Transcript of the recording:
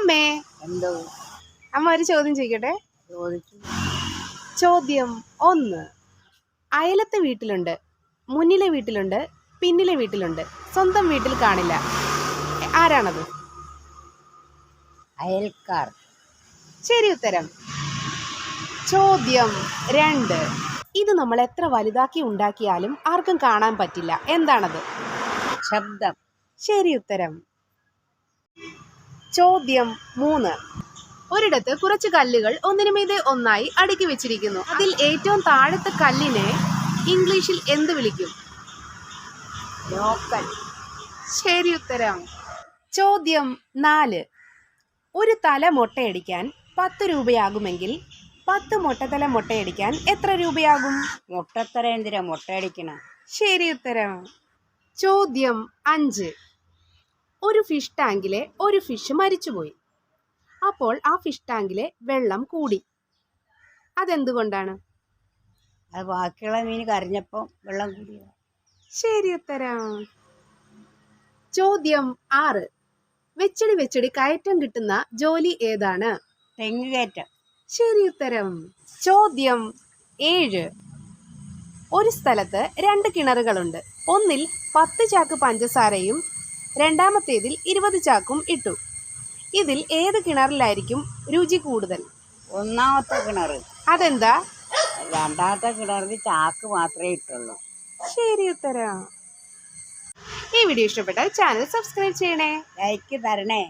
അമ്മേ. എന്തോ? അമ്മ ഒരു ചോദ്യം ചോദിക്കട്ടെ? ചോദ്യം ഒന്ന്. അയലത്തെ വീട്ടിലുണ്ട് മുന്നിലെ വീട്ടിലുണ്ട് പിന്നിലെ വീട്ടിലുണ്ട്. സ്വന്തം വീട്ടിൽ കാണില്ല. ആരാണത്? അയൽക്കാർ. ശരി ഉത്തരം. ചോദ്യം രണ്ട്. ഇത് നമ്മൾ എത്ര വലുതാക്കി ഉണ്ടാക്കിയാലും ആർക്കും കാണാൻ പറ്റില്ല. എന്താണത്? ശബ്ദം. ശരി ഉത്തരം. ചോദ്യം മൂന്ന്. ഒരിടത്ത് കുറച്ച് കല്ലുകൾ ഒന്നിനുമീതെ ഒന്നായി അടുക്കി വെച്ചിരിക്കുന്നു. അതിൽ ഏറ്റവും താഴത്തെ കല്ലിനെ ഇംഗ്ലീഷിൽ എന്ത് വിളിക്കും? ലോക്കൽ. ശരി ഉത്തരം. ചോദ്യം നാല്. ഒരു തല മുട്ടയടിക്കാൻ പത്ത് രൂപയാകുമെങ്കിൽ പത്ത് മുട്ടത്തല മുട്ടയടിക്കാൻ എത്ര രൂപയാകും? മുട്ടത്തല എന്തിനാ? മുട്ടയടിക്കണം. ശരി ഉത്തരം. ചോദ്യം അഞ്ച്. ഒരു ഫിഷ് ടാങ്കിലെ ഒരു ഫിഷ് മരിച്ചുപോയി. അപ്പോൾ ആ ഫിഷ് ടാങ്കിലെ വെള്ളം കൂടി. അതെന്തുകൊണ്ടാണ്? അത് ബാക്കിയുള്ള മീൻ കരഞ്ഞപ്പോൾ വെള്ളം കൂടി ശരി ഉത്തരം. ചോദ്യം ആറ്. വെച്ചടി വെച്ചടി കയറ്റം കിട്ടുന്ന ജോലി ഏതാണ്? തെങ്ങ് കയറ്റം. ശരി ഉത്തരം. ചോദ്യം ഏഴ്. ഒരു സ്ഥലത്ത് രണ്ട് കിണറുകളുണ്ട്. ഒന്നിൽ പത്ത് ചാക്ക് പഞ്ചസാരയും രണ്ടാമത്തേതിൽ ഇരുപത് ചാക്കും ഇട്ടു. ഇതിൽ ഏത് കിണറിലായിരിക്കും രുചി കൂടുതൽ? ഒന്നാമത്തെ കിണർ അതെന്താ? രണ്ടാമത്തെ കിണറിൽ ചാക്ക് മാത്രമേ ഇട്ടുള്ളൂ. ശരി ഉത്തരം. ഈ വീഡിയോ ഇഷ്ടപ്പെട്ടാൽ ചാനൽ സബ്സ്ക്രൈബ് ചെയ്യണേ. ലൈക്ക് തരണേ.